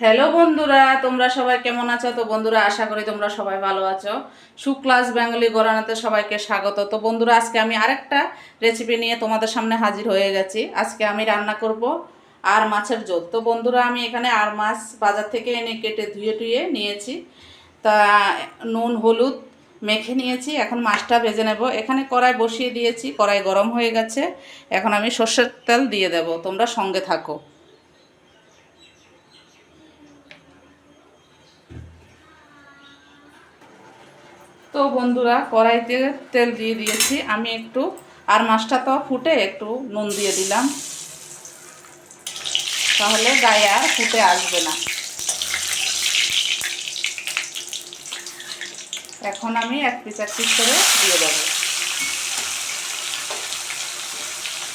Hello বন্ধুরা, তোমরা সবাই কেমন আছো? তো বন্ধুরা, আশা করি তোমরা সবাই ভালো আছো। সুক্লাস বেঙ্গলি গরানাতে সবাইকে স্বাগত। তো বন্ধুরা, আজকে আমি আরেকটা রেসিপি নিয়ে তোমাদের সামনে হাজির হয়ে গেছি। আজকে আমি রান্না করব আর মাছের ঝোল। তো বন্ধুরা, আমি এখানে আর মাছ বাজার থেকে এনে কেটে ধুয়ে টুয়ে নিয়েছি। তা নুন, হলুদ মেখে নিয়েছি। এখন মাছটা ভেজে নেব। এখানে কড়াই বসিয়ে দিয়েছি। কড়াই গরম হয়ে গেছে। এখন আমি সর্ষের তেল দিয়ে দেব। তোমরা সঙ্গে থাকো। তো বন্ধুরা, কড়াইতে তেল দিয়ে দিয়েছি। আমি একটু আর মাছটা তো ফুটে একটু নুন দিয়ে দিলাম। তাহলে গায়ে আর ফুটে আসবে না। এখন আমি এক পিস এক পিস করে দিয়ে দেবো।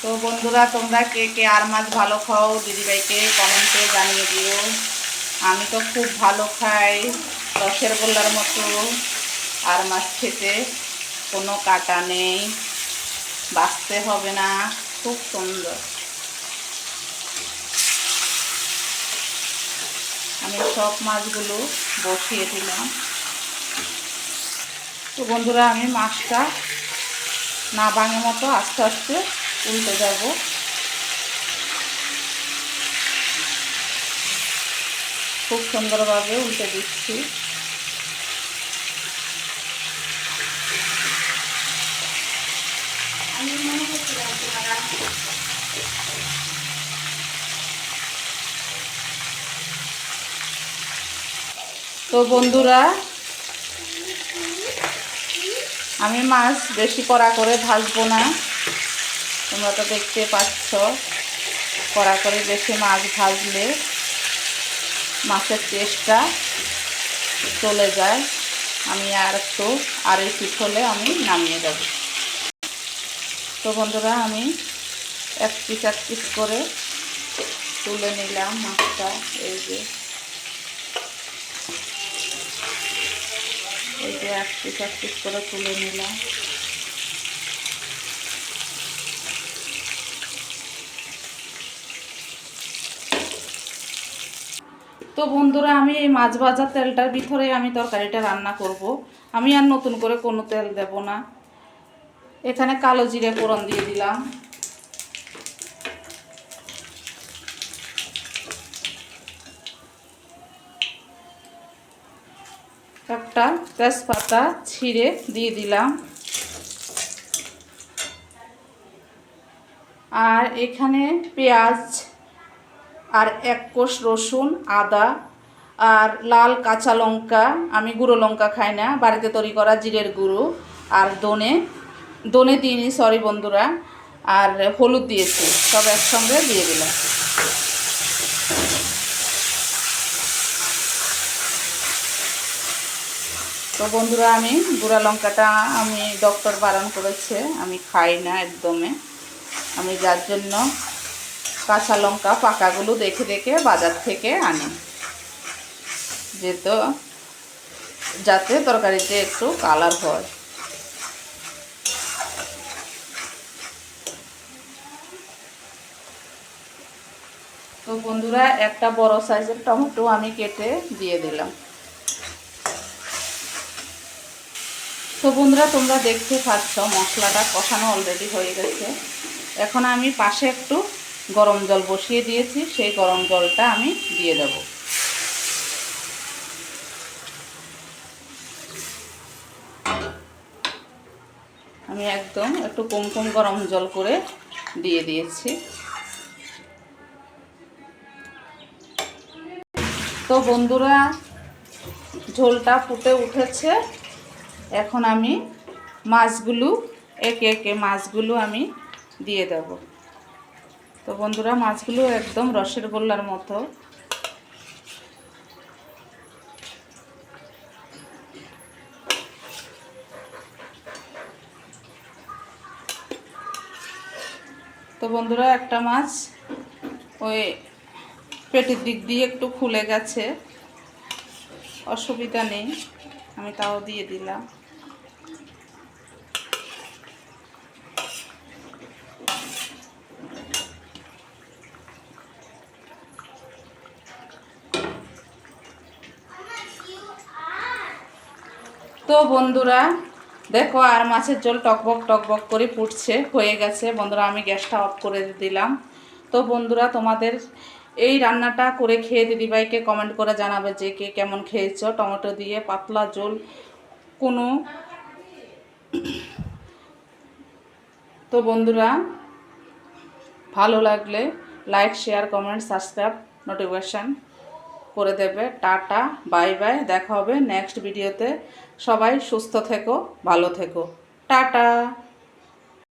তো বন্ধুরা, তোমরা কে কে আর মাছ ভালো খাও, দিদিভাইকে কমেন্টে জানিয়ে দিও। আমি তো খুব ভালো খাই, রসের গোল্লার মতো। আর মাছ খেতে কোনো কাটা নেই। বাঁচতে হবে না, খুব সুন্দর। আমি সব মাছগুলো বসিয়ে দিলাম। তো বন্ধুরা, আমি মাছটা না ভাঙে মতো আস্তে আস্তে উল্টে যাব। খুব সুন্দরভাবে উল্টে দিচ্ছি। তো বন্ধুরা, আমি মাছ বেশি কড়া করে ভাজবো না। তোমরা তো দেখতে পাচ্ছ, কড়া করে বেশি মাছ ভাজলে মাছের টেস্টটা চলে যায়। আমি আর একটু আড়াই পিস হলে আমি নামিয়ে দেব। তো বন্ধুরা, আমি এক পিস এক পিস করে তুলে নিলাম মাছটা। এই যে এই যে এক পিস এক পিস করে তুলে নিলাম। তো বন্ধুরা, আমি এই মাছ ভাজার তেলটার ভিতরে আমি তরকারিটা রান্না করব। আমি আর নতুন করে কোনো তেল দেব না। এখানে কালো জিরে ফোড়ন দিয়ে দিলাম। একটা তেজপাতা ছিঁড়ে দিয়ে দিলাম। আর এখানে পেঁয়াজ আর এক কোষ রসুন, আদা আর লাল কাঁচা লঙ্কা, আমি গুঁড়ো লঙ্কা খাই না, বাড়িতে তৈরি করা জিরের গুঁড়ো আর দনে দনে দিইনি সরি বন্ধুরা, আর হলুদ দিয়েছি, সব একসঙ্গে দিয়ে দিলাম। তো বন্ধুরা, আমি গুঁড়া লঙ্কাটা আমি ডক্টর বারণ করেছে। আমি খাই না একদমে। আমি যার জন্য কাঁচা লঙ্কা পাকাগুলো দেখে দেখে বাজার থেকে আনি। যেত যাতে তরকারিতে একটু কালার হয়। তো বন্ধুরা, একটা বড় সাইজের টমেটো আমি কেটে দিয়ে দিলাম। তো বন্ধুরা, তোমরা দেখতে পাচ্ছ, মশলাটা কষানো অলরেডি হয়ে গেছে। এখন আমি পাশে একটু গরম জল বসিয়ে দিয়েছি, সেই গরম জলটা আমি দিয়ে দেব। আমি একদম একটু কম কম গরম জল করে দিয়ে দিয়েছি। তো বন্ধুরা, ঝোলটা ফুটে উঠেছে। এখন আমি মাছগুলো, একে একে মাছগুলো আমি দিয়ে দেব। তো বন্ধুরা, মাছগুলো একদম রসের গোল্লার মতো। তো বন্ধুরা, একটা মাছ ওই পেটের দিক দিয়ে একটু খুলে গেছে। অসুবিধা নেই, আমি তাও দিয়ে দিলাম। তো বন্ধুরা, দেখো আর মাছের ঝোল টকবক টকবক করে ফুটছে হয়ে গেছে। বন্ধুরা, আমি গ্যাসটা অফ করে দিলাম। তো বন্ধুরা, তোমাদের এই রান্নাটা করে খেয়ে দিদিভাইকে কমেন্ট করে জানাবে যে কে কেমন খেয়েছো। টমেটো দিয়ে পাতলা ঝোল, কোনো তো বন্ধুরা, ভালো লাগলে like share comment subscribe notification করে দেবে। টাটা, বাই বাই, দেখা হবে নেক্সট ভিডিওতে সবাই সুস্থ থেকো, ভালো থেকো। টাটা!